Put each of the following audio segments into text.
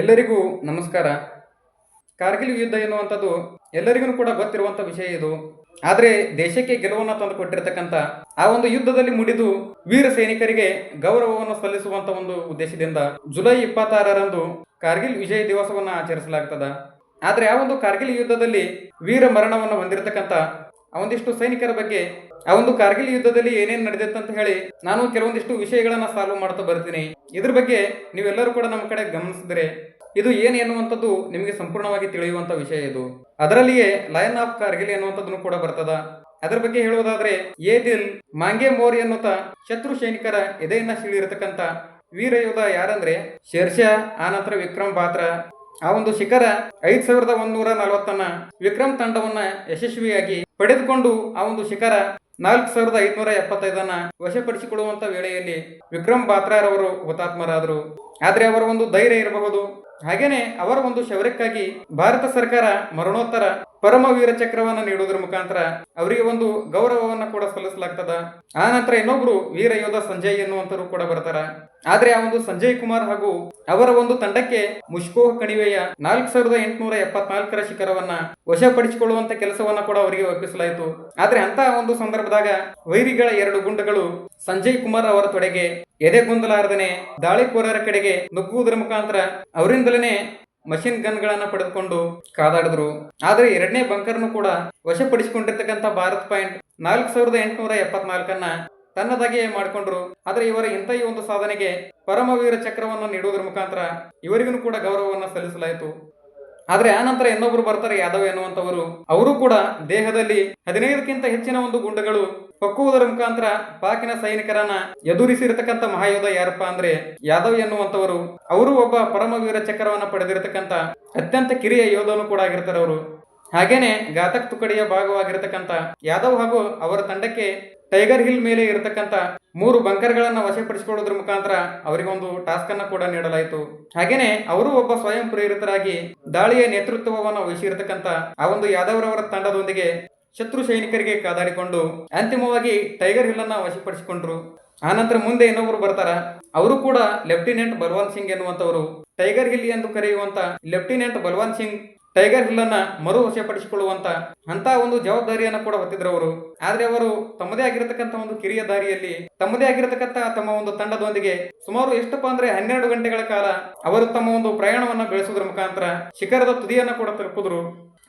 ಎಲ್ಲರಿಗೂ ನಮಸ್ಕಾರ. ಕಾರ್ಗಿಲ್ ಯುದ್ಧ ಎನ್ನುವಂಥದ್ದು ಎಲ್ಲರಿಗೂ ಕೂಡ ಗೊತ್ತಿರುವಂಥ ವಿಷಯ ಇದು. ಆದರೆ ದೇಶಕ್ಕೆ ಗೆಲುವನ್ನು ತಂದು ಕೊಟ್ಟಿರತಕ್ಕಂಥ ಆ ಒಂದು ಯುದ್ಧದಲ್ಲಿ ಮುಡಿದು ವೀರ ಸೈನಿಕರಿಗೆ ಗೌರವವನ್ನು ಸಲ್ಲಿಸುವಂತ ಒಂದು ಉದ್ದೇಶದಿಂದ ಜುಲೈ ಇಪ್ಪತ್ತಾರರಂದು ಕಾರ್ಗಿಲ್ ವಿಜಯ ದಿವಸವನ್ನು ಆಚರಿಸಲಾಗ್ತದ. ಆದರೆ ಆ ಒಂದು ಕಾರ್ಗಿಲ್ ಯುದ್ಧದಲ್ಲಿ ವೀರ ಮರಣವನ್ನು ಹೊಂದಿರತಕ್ಕಂಥ ಆ ಒಂದಿಷ್ಟು ಸೈನಿಕರ ಬಗ್ಗೆ, ಆ ಒಂದು ಕಾರ್ಗಿಲ್ ಯುದ್ಧದಲ್ಲಿ ಏನೇನು ನಡೆದಿತ್ತು ಅಂತ ಹೇಳಿ ನಾನು ಕೆಲವೊಂದಿಷ್ಟು ವಿಷಯಗಳನ್ನ ಸಾಲ್ವ್ ಮಾಡ್ತಾ ಬರ್ತೀನಿ. ಇದ್ರ ಬಗ್ಗೆ ನೀವೆಲ್ಲರೂ ಕೂಡ ನಮ್ಮ ಕಡೆ ಗಮನಿಸಿದ್ರೆ, ಇದು ಏನು ಎನ್ನುವಂಥದ್ದು ನಿಮಗೆ ಸಂಪೂರ್ಣವಾಗಿ ತಿಳಿಯುವಂತ ವಿಷಯ ಇದು. ಅದರಲ್ಲಿಯೇ ಲಯನ್ ಆಫ್ ಕಾರ್ಗಿಲ್ ಎನ್ನುವಂಥದ್ದು ಕೂಡ ಬರ್ತದ. ಅದರ ಬಗ್ಗೆ ಹೇಳುವುದಾದ್ರೆ ಏ ದಿಲ್ ಮಾಂಗೆ ಮೋರಿ ಎನ್ನುತ್ತ ಶತ್ರು ಸೈನಿಕರ ಎದೆಯನ್ನ ಸೀಳಿರತಕ್ಕಂಥ ವೀರ ಯೋಧ ಯಾರಂದ್ರೆ, ಶೇರ್ಷಾ ಆನಂತರ ವಿಕ್ರಮ್ ಪಾತ್ರ. ಆ ಒಂದು ಶಿಖರ ಐದ್ ಸಾವಿರದ ಒಂದೂರ ನಲವತ್ತನ್ನ ವಿಕ್ರಮ್ ತಂಡವನ್ನ ಯಶಸ್ವಿಯಾಗಿ ಪಡೆದುಕೊಂಡು ಆ ಒಂದು ಶಿಖರ ನಾಲ್ಕು ಸಾವಿರದ ಐದುನೂರ ಎಪ್ಪತ್ತೈದನ್ನ ವಶಪಡಿಸಿಕೊಳ್ಳುವಂತ ವೇಳೆಯಲ್ಲಿ ವಿಕ್ರಮ್ ಬಾತ್ರಾರವರು ಹುತಾತ್ಮರಾದರು. ಆದ್ರೆ ಅವರ ಒಂದು ಧೈರ್ಯ ಇರಬಹುದು. ಹಾಗೇನೆ ಅವರ ಒಂದು ಶೌರ್ಯಕ್ಕಾಗಿ ಭಾರತ ಸರ್ಕಾರ ಮರಣೋತ್ತರ ಪರಮ ವೀರ ಚಕ್ರವನ್ನ ನೀಡುವುದರ ಮುಖಾಂತರ ಅವರಿಗೆ ಒಂದು ಗೌರವವನ್ನ ಕೂಡ ಸಲ್ಲಿಸಲಾಗ್ತದ. ಆ ನಂತರ ಇನ್ನೊಬ್ರು ವೀರ ಯೋಧ ಸಂಜಯ್ ಎನ್ನುವಂತರು ಕೂಡ ಬರ್ತಾರ. ಆದ್ರೆ ಆ ಒಂದು ಸಂಜಯ್ ಕುಮಾರ್ ಹಾಗೂ ಅವರ ಒಂದು ತಂಡಕ್ಕೆ ಮುಷ್ಕೋಹ ಕಣಿವೆಯ ನಾಲ್ಕು ಸಾವಿರದ ಎಂಟುನೂರ ಎಪ್ಪತ್ನಾಲ್ಕರ ಶಿಖರವನ್ನ ವಶಪಡಿಸಿಕೊಳ್ಳುವಂತ ಕೆಲಸವನ್ನ ಕೂಡ ಅವರಿಗೆ ಒಪ್ಪಿಸಲಾಯಿತು. ಆದ್ರೆ ಅಂತ ಒಂದು ಸಂದರ್ಭದಾಗ ವೈರಿಗಳ ಎರಡು ಗುಂಡುಗಳು ಸಂಜಯ್ ಕುಮಾರ್ ಅವರ ತೊಡೆಗೆ ಎದೆ ಕುಂದಲಾರದನೆ ದಾಳಿಕೋರರ ಕಡೆಗೆ ನುಗ್ಗುವುದರ ಮುಖಾಂತರ ಅವರಿಂದಲೇ ಮಷಿನ್ ಗನ್ಗಳನ್ನ ಪಡೆದುಕೊಂಡು ಕಾದಾಡಿದ್ರು. ಆದ್ರೆ ಎರಡನೇ ಬಂಕರ್ನು ಕೂಡ ವಶಪಡಿಸಿಕೊಂಡಿರ್ತಕ್ಕಂಥ ಭಾರತ್ ಪಾಯಿಂಟ್ ನಾಲ್ಕು ಸಾವಿರದ ಎಂಟುನೂರ ಎಪ್ಪತ್ನಾಲ್ಕನ್ನ ತನ್ನದಾಗಿಯೇ ಮಾಡಿಕೊಂಡ್ರು. ಆದ್ರೆ ಇವರ ಇಂಥ ಈ ಒಂದು ಸಾಧನೆಗೆ ಪರಮವೀರ ಚಕ್ರವನ್ನು ನೀಡುವುದರ ಮುಖಾಂತರ ಇವರಿಗೂ ಕೂಡ ಗೌರವವನ್ನು ಸಲ್ಲಿಸಲಾಯಿತು. ಆದ್ರೆ ಆ ನಂತರ ಇನ್ನೊಬ್ರು ಬರ್ತಾರೆ ಯಾದವ್ ಎನ್ನುವಂತವರು ಅವರು ಕೂಡ ದೇಹದಲ್ಲಿ ಹದಿನೈದಕ್ಕಿಂತ ಹೆಚ್ಚಿನ ಒಂದು ಗುಂಡಗಳು ಪಕ್ಕುವುದರ ಮುಖಾಂತರ ಪಾಕಿನ ಸೈನಿಕರನ್ನ ಎದುರಿಸಿರತಕ್ಕಂತ ಮಹಾಯೋಧ ಯಾರಪ್ಪ ಅಂದ್ರೆ ಯಾದವ್ ಎನ್ನುವಂತವರು ಅವರು ಒಬ್ಬ ಪರಮವೀರ ಚಕ್ರವನ್ನ ಪಡೆದಿರತಕ್ಕಂತ ಅತ್ಯಂತ ಕಿರಿಯ ಯೋಧನು ಕೂಡ ಆಗಿರ್ತಾರೆ ಅವರು. ಹಾಗೇನೆ ಘಾತಕ್ ತುಕಡಿಯ ಭಾಗವಾಗಿರತಕ್ಕಂತ ಯಾದವ್ ಹಾಗೂ ಅವರ ತಂಡಕ್ಕೆ ಟೈಗರ್ ಹಿಲ್ ಮೇಲೆ ಇರತಕ್ಕಂತ ಮೂರು ಬಂಕರ್ಗಳನ್ನು ವಶಪಡಿಸಿಕೊಳ್ಳೋದ್ರ ಮುಖಾಂತರ ಅವರಿಗೊಂದು ಟಾಸ್ಕ್ ಅನ್ನ ಕೂಡ ನೀಡಲಾಯಿತು. ಹಾಗೇನೆ ಅವರು ಒಬ್ಬ ಸ್ವಯಂ ಪ್ರೇರಿತರಾಗಿ ದಾಳಿಯ ನೇತೃತ್ವವನ್ನು ವಹಿಸಿರತಕ್ಕಂಥ ಆ ಒಂದು ಯಾದವ್ರವರ ತಂಡದೊಂದಿಗೆ ಶತ್ರು ಸೈನಿಕರಿಗೆ ಕಾದಾಡಿಕೊಂಡು ಅಂತಿಮವಾಗಿ ಟೈಗರ್ ಹಿಲ್ ಅನ್ನ ವಶಪಡಿಸಿಕೊಂಡ್ರು. ಆನಂತರ ಮುಂದೆ ಇನ್ನೊಬ್ರು ಬರ್ತಾರ. ಅವರು ಕೂಡ ಲೆಫ್ಟಿನೆಂಟ್ ಬಲವಂತ್ ಸಿಂಗ್ ಎನ್ನುವಂತವರು ಟೈಗರ್ ಹಿಲ್ ಎಂದು ಕರೆಯುವಂತ lieutenant Balwant Singh Tiger Hill ಅನ್ನ ಮರು ವಶಪಡಿಸಿಕೊಳ್ಳುವಂತ ಅಂತ ಒಂದು ಜವಾಬ್ದಾರಿಯನ್ನ ಕೂಡ ಹೊತ್ತಿದ್ರು ಅವರು ಆದ್ರೆ ಅವರು ತಮ್ಮದೇ ಆಗಿರತಕ್ಕಂತ ಒಂದು ಕಿರಿಯ ದಾರಿಯಲ್ಲಿ, ತಮ್ಮದೇ ಆಗಿರತಕ್ಕಂತ ತಮ್ಮ ಒಂದು ತಂಡದೊಂದಿಗೆ ಸುಮಾರು ಎಷ್ಟಪ್ಪ ಅಂದ್ರೆ ಹನ್ನೆರಡು ಗಂಟೆಗಳ ಕಾಲ ಅವರು ತಮ್ಮ ಒಂದು ಪ್ರಯಾಣವನ್ನ ಬೆಳೆಸುವುದರ ಮುಖಾಂತರ ಶಿಖರದ ತುದಿಯನ್ನ ಕೂಡ ತಲುಪಿದ್ರು.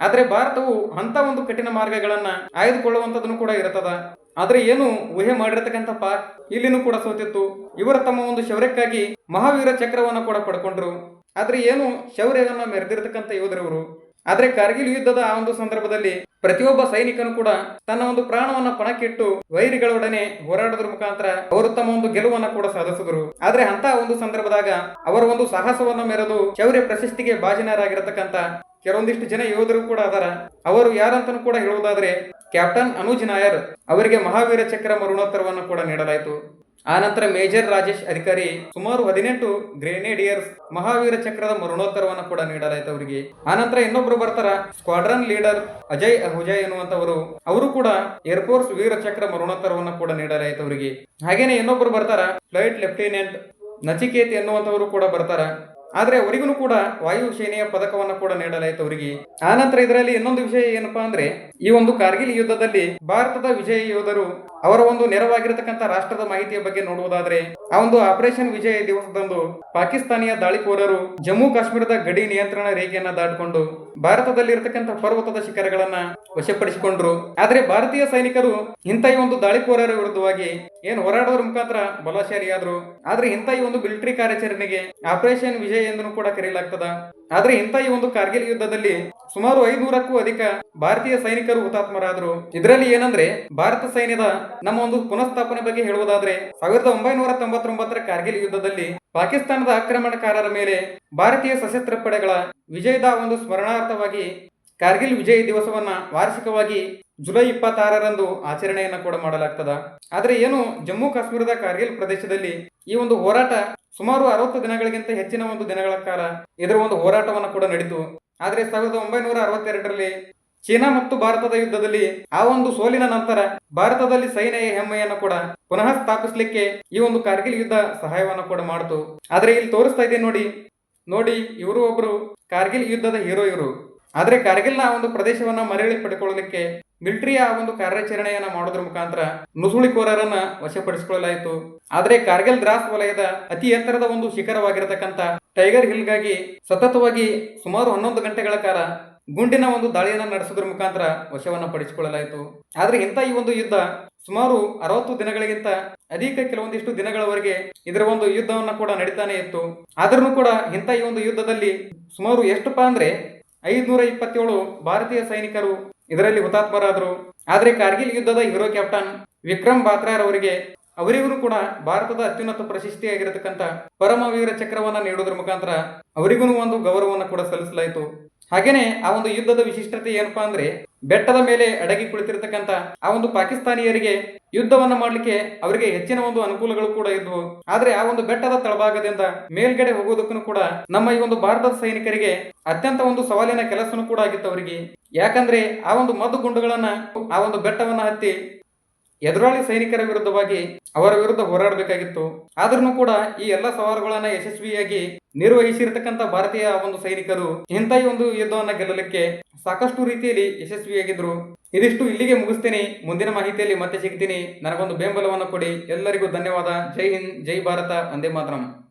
ಆದ್ರೆ ಭಾರತವು ಅಂತ ಒಂದು ಕಠಿಣ ಮಾರ್ಗಗಳನ್ನ ಆಯ್ದುಕೊಳ್ಳುವಂತದನ್ನು ಕೂಡ ಇರುತ್ತದ ಆದ್ರೆ ಏನು ಊಹೆ ಮಾಡಿರತಕ್ಕಂಥ ಪಾಕ್ ಇಲ್ಲಿನೂ ಕೂಡ ಸೋತಿತ್ತು. ಇವರು ತಮ್ಮ ಒಂದು ಶೌರ್ಯಕ್ಕಾಗಿ ಮಹಾವೀರ ಚಕ್ರವನ್ನ ಕೂಡ ಪಡ್ಕೊಂಡ್ರು. ಆದ್ರೆ ಏನು ಶೌರ್ಯವನ್ನ ಮೆರೆದಿರತಕ್ಕಂತ ಯೋಧರವರು ಆದ್ರೆ ಕಾರ್ಗಿಲ್ ಯುದ್ಧದ ಆ ಒಂದು ಸಂದರ್ಭದಲ್ಲಿ ಪ್ರತಿಯೊಬ್ಬ ಸೈನಿಕನು ಕೂಡ ತನ್ನ ಒಂದು ಪ್ರಾಣವನ್ನ ಪಣಕ್ಕಿಟ್ಟು ವೈರಿಗಳೊಡನೆ ಹೋರಾಡೋದ್ರ ಮುಖಾಂತರ ಅವರು ತಮ್ಮ ಒಂದು ಗೆಲುವನ್ನ ಕೂಡ ಸಾಧಿಸಿದರು. ಆದ್ರೆ ಅಂತ ಒಂದು ಸಂದರ್ಭದಾಗ ಅವರ ಒಂದು ಸಾಹಸವನ್ನ ಮೆರೆದು ಶೌರ್ಯ ಪ್ರಶಸ್ತಿಗೆ ಭಾಜನರಾಗಿರತಕ್ಕಂತ ಕೆಲವೊಂದಿಷ್ಟು ಜನ ಯೋಧರು ಕೂಡ ಅದರ. ಅವರು ಯಾರಂತನೂ ಕೂಡ ಹೇಳುವುದಾದ್ರೆ ಕ್ಯಾಪ್ಟನ್ ಅನುಜ್ ನಾಯರ್ ಅವರಿಗೆ ಮಹಾವೀರ ಚಕ್ರ ಮರಣೋತ್ತರವನ್ನು ಕೂಡ ನೀಡಲಾಯಿತು. ಆ ನಂತರ ಮೇಜರ್ ರಾಜೇಶ್ ಅಧಿಕಾರಿ ಸುಮಾರು ಹದಿನೆಂಟು ಗ್ರೆನೇಡಿಯರ್ಸ್ ಮಹಾವೀರ ಚಕ್ರದ ಮರಣೋತ್ತರವನ್ನು ಕೂಡ ನೀಡಲಾಯಿತು ಅವರಿಗೆ. ಆನಂತರ ನಂತರ ಇನ್ನೊಬ್ರು ಬರ್ತಾರ ಸ್ಕ್ವಾಡ್ರನ್ ಲೀಡರ್ ಅಜಯ್ ಅಹುಜಯ್ ಎನ್ನುವಂತವರು ಅವರು ಕೂಡ ಏರ್ಫೋರ್ಸ್ ವೀರ ಚಕ್ರ ಮರಣೋತ್ತರವನ್ನು ಕೂಡ ನೀಡಲಾಯಿತು ಅವರಿಗೆ. ಹಾಗೇನೆ ಇನ್ನೊಬ್ರು ಬರ್ತಾರ ಫ್ಲೈಟ್ ಲೆಫ್ಟಿನೆಂಟ್ ನಚಿಕೇತ್ ಎನ್ನುವಂತವರು ಕೂಡ ಬರ್ತಾರ. ಆದ್ರೆ ಅವರಿಗೂ ಕೂಡ ವಾಯು ಸೇನೆಯ ಪದಕವನ್ನ ಕೂಡ ನೀಡಲಾಯಿತು ಅವರಿಗೆ. ಆನಂತರ ಇದರಲ್ಲಿ ಇನ್ನೊಂದು ವಿಷಯ ಏನಪ್ಪಾ ಅಂದ್ರೆ ಈ ಒಂದು ಕಾರ್ಗಿಲ್ ಯುದ್ಧದಲ್ಲಿ ಭಾರತದ ವಿಜಯ ಯೋಧರು ಅವರ ಒಂದು ನೆರವಾಗಿರತಕ್ಕಂತ ರಾಷ್ಟ್ರದ ಮಾಹಿತಿಯ ಬಗ್ಗೆ ನೋಡುವುದಾದ್ರೆ, ಆ ಒಂದು ಆಪರೇಷನ್ ವಿಜಯ ದಿವಸದಂದು ಪಾಕಿಸ್ತಾನಿಯ ದಾಳಿಕೋರರು ಜಮ್ಮು ಕಾಶ್ಮೀರದ ಗಡಿ ನಿಯಂತ್ರಣ ರೇಖೆಯನ್ನ ದಾಟಿಕೊಂಡು ಭಾರತದಲ್ಲಿ ಇರತಕ್ಕಂತ ಪರ್ವತದ ಶಿಖರಗಳನ್ನ ವಶಪಡಿಸಿಕೊಂಡ್ರು. ಆದ್ರೆ ಭಾರತೀಯ ಸೈನಿಕರು ಇಂಥ ಈ ಒಂದು ದಾಳಿಕೋರರ ವಿರುದ್ಧವಾಗಿ ಏನ್ ಹೋರಾಡೋದ್ರ ಮುಖಾಂತರ ಬಲಶಾಲಿಯಾದ್ರು. ಆದ್ರೆ ಇಂಥ ಈ ಒಂದು ಮಿಲಿಟರಿ ಕಾರ್ಯಾಚರಣೆಗೆ ಆಪರೇಷನ್ ವಿಜಯ ಎಂದು ಕೂಡ ಕರೆಯಲಾಗ್ತದ. ಆದ್ರೆ ಇಂಥ ಈ ಒಂದು ಕಾರ್ಗಿಲ್ ಯುದ್ಧದಲ್ಲಿ ಸುಮಾರು ಐನೂರಕ್ಕೂ ಅಧಿಕ ಭಾರತೀಯ ಸೈನಿಕರು ಹುತಾತ್ಮರಾದ್ರು. ಇದರಲ್ಲಿ ಏನಂದ್ರೆ, ಭಾರತ ಸೈನ್ಯದ ನಮ್ಮ ಒಂದು ಪುನಃಸ್ಥಾಪನೆ ಬಗ್ಗೆ ಹೇಳುವುದಾದ್ರೆ, ಸಾವಿರದ ಒಂಬೈನೂರ ತೊಂಬತ್ತೊಂಬತ್ತರ ಕಾರ್ಗಿಲ್ ಯುದ್ಧದಲ್ಲಿ ಪಾಕಿಸ್ತಾನದ ಆಕ್ರಮಣಕಾರರ ಮೇಲೆ ಭಾರತೀಯ ಸಶಸ್ತ್ರ ಪಡೆಗಳ ವಿಜಯದ ಒಂದು ಸ್ಮರಣಾರ್ಥವಾಗಿ ಕಾರ್ಗಿಲ್ ವಿಜಯ ದಿವಸವನ್ನ ವಾರ್ಷಿಕವಾಗಿ ಜುಲೈ ಇಪ್ಪತ್ತಾರರಂದು ಆಚರಣೆಯನ್ನ ಕೂಡ ಮಾಡಲಾಗ್ತದ. ಆದ್ರೆ ಏನು ಜಮ್ಮು ಕಾಶ್ಮೀರದ ಕಾರ್ಗಿಲ್ ಪ್ರದೇಶದಲ್ಲಿ ಈ ಒಂದು ಹೋರಾಟ ಸುಮಾರು ಅರವತ್ತು ದಿನಗಳಿಗಿಂತ ಹೆಚ್ಚಿನ ಒಂದು ದಿನಗಳ ಕಾಲ ಇದರ ಒಂದು ಹೋರಾಟವನ್ನು ಕೂಡ ನಡೀತು. ಆದರೆ ಸಾವಿರದ ಒಂಬೈನೂರ ಅರವತ್ತೆರಡರಲ್ಲಿ ಚೀನಾ ಮತ್ತು ಭಾರತದ ಯುದ್ಧದಲ್ಲಿ ಆ ಒಂದು ಸೋಲಿನ ನಂತರ ಭಾರತದಲ್ಲಿ ಸೈನ್ಯ ಹೆಮ್ಮೆಯನ್ನು ಕೂಡ ಪುನಃ ಸ್ಥಾಪಿಸಲಿಕ್ಕೆ ಈ ಒಂದು ಕಾರ್ಗಿಲ್ ಯುದ್ಧ ಸಹಾಯವನ್ನ ಕೂಡ ಮಾಡಿತು. ಆದ್ರೆ ಇಲ್ಲಿ ತೋರಿಸ್ತಾ ಇದೆ ನೋಡಿ ನೋಡಿ ಇವರು ಒಬ್ರು ಕಾರ್ಗಿಲ್ ಯುದ್ಧದ ಹೀರೋ ಇವರು. ಆದ್ರೆ ಕಾರ್ಗಿಲ್ನ ಆ ಒಂದು ಪ್ರದೇಶವನ್ನ ಮರಳಿ ಪಡ್ಕೊಳ್ಳಲಿಕ್ಕೆ ಮಿಲಿಟರಿಯ ಆ ಒಂದು ಕಾರ್ಯಾಚರಣೆಯನ್ನ ಮಾಡೋದ್ರ ಮುಖಾಂತರ ನುಸುಳಿಕೋರರನ್ನ ವಶಪಡಿಸಿಕೊಳ್ಳಲಾಯಿತು. ಆದ್ರೆ ಕಾರ್ಗಿಲ್ ದ್ರಾಸ್ ವಲಯದ ಅತಿ ಎತ್ತರದ ಒಂದು ಶಿಖರವಾಗಿರತಕ್ಕಂತ ಟೈಗರ್ ಹಿಲ್ಗಾಗಿ ಸತತವಾಗಿ ಸುಮಾರು ಹನ್ನೊಂದು ಗಂಟೆಗಳ ಕಾಲ ಗುಂಡಿನ ಒಂದು ದಾಳಿಯನ್ನು ನಡೆಸುವುದರ ಮುಖಾಂತರ ವಶವನ್ನು ಪಡಿಸಿಕೊಳ್ಳಲಾಯಿತು. ಆದರೆ ಇಂಥ ಈ ಒಂದು ಯುದ್ಧ ಸುಮಾರು ಅರವತ್ತು ದಿನಗಳಿಗಿಂತ ಅಧಿಕ ಕೆಲವೊಂದಿಷ್ಟು ದಿನಗಳವರೆಗೆ ಇದರ ಒಂದು ಯುದ್ಧವನ್ನು ಕೂಡ ನಡೀತಾನೆ ಇತ್ತು. ಆದರೂ ಕೂಡ ಇಂಥ ಈ ಒಂದು ಯುದ್ಧದಲ್ಲಿ ಸುಮಾರು ಎಷ್ಟಪ್ಪ ಅಂದ್ರೆ ಐದುನೂರ ಇಪ್ಪತ್ತೇಳು ಭಾರತೀಯ ಸೈನಿಕರು ಇದರಲ್ಲಿ ಹುತಾತ್ಮರಾದರು. ಆದರೆ ಕಾರ್ಗಿಲ್ ಯುದ್ಧದ ಹೀರೋ ಕ್ಯಾಪ್ಟನ್ ವಿಕ್ರಮ್ ಬಾತ್ರಾರ್ ಅವರಿಗೆ ಅವರಿಗೂ ಕೂಡ ಭಾರತದ ಅತ್ಯುನ್ನತ ಪ್ರಶಸ್ತಿಯಾಗಿರತಕ್ಕಂಥ ಪರಮವೀರ ಚಕ್ರವನ್ನ ನೀಡುವುದರ ಮುಖಾಂತರ ಅವರಿಗೂ ಒಂದು ಗೌರವವನ್ನು ಕೂಡ ಸಲ್ಲಿಸಲಾಯಿತು. ಹಾಗೇನೆ ಆ ಒಂದು ಯುದ್ಧದ ವಿಶಿಷ್ಟತೆ ಏನಪ್ಪಾ ಅಂದ್ರೆ ಬೆಟ್ಟದ ಮೇಲೆ ಅಡಗಿ ಕುಳಿತಿರ್ತಕ್ಕಂತ ಆ ಒಂದು ಪಾಕಿಸ್ತಾನಿಯರಿಗೆ ಯುದ್ಧವನ್ನ ಮಾಡ್ಲಿಕ್ಕೆ ಅವರಿಗೆ ಹೆಚ್ಚಿನ ಒಂದು ಅನುಕೂಲಗಳು ಕೂಡ ಇದ್ವು. ಆದ್ರೆ ಆ ಒಂದು ಬೆಟ್ಟದ ತಳಭಾಗದಿಂದ ಮೇಲ್ಗಡೆ ಹೋಗೋದಕ್ಕೂ ಕೂಡ ನಮ್ಮ ಈ ಒಂದು ಭಾರತದ ಸೈನಿಕರಿಗೆ ಅತ್ಯಂತ ಒಂದು ಸವಾಲಿನ ಕೆಲಸನೂ ಕೂಡ ಆಗಿತ್ತು ಅವರಿಗೆ. ಯಾಕಂದ್ರೆ ಆ ಒಂದು ಮದ್ದು ಗುಂಡುಗಳನ್ನ, ಆ ಒಂದು ಬೆಟ್ಟವನ್ನ ಹತ್ತಿ ಎದುರಾಳಿ ಸೈನಿಕರ ವಿರುದ್ಧವಾಗಿ ಅವರ ವಿರುದ್ಧ ಹೋರಾಡಬೇಕಾಗಿತ್ತು. ಆದ್ರೂ ಕೂಡ ಈ ಎಲ್ಲ ಸವಾಲುಗಳನ್ನ ಯಶಸ್ವಿಯಾಗಿ ನಿರ್ವಹಿಸಿರ್ತಕ್ಕಂಥ ಭಾರತೀಯ ಒಂದು ಸೈನಿಕರು ಇಂಥ ಒಂದು ಯುದ್ಧವನ್ನ ಗೆಲ್ಲಲಿಕ್ಕೆ ಸಾಕಷ್ಟು ರೀತಿಯಲ್ಲಿ ಯಶಸ್ವಿಯಾಗಿದ್ರು. ಇದಿಷ್ಟು ಇಲ್ಲಿಗೆ ಮುಗಿಸ್ತೀನಿ. ಮುಂದಿನ ಮಾಹಿತಿಯಲ್ಲಿ ಮತ್ತೆ ಸಿಗ್ತೀನಿ. ನನಗೊಂದು ಬೆಂಬಲವನ್ನು ಕೊಡಿ. ಎಲ್ಲರಿಗೂ ಧನ್ಯವಾದ. ಜೈ ಹಿಂದ್, ಜೈ ಭಾರತ. ಅಂದೇ ಮಾತರಂ.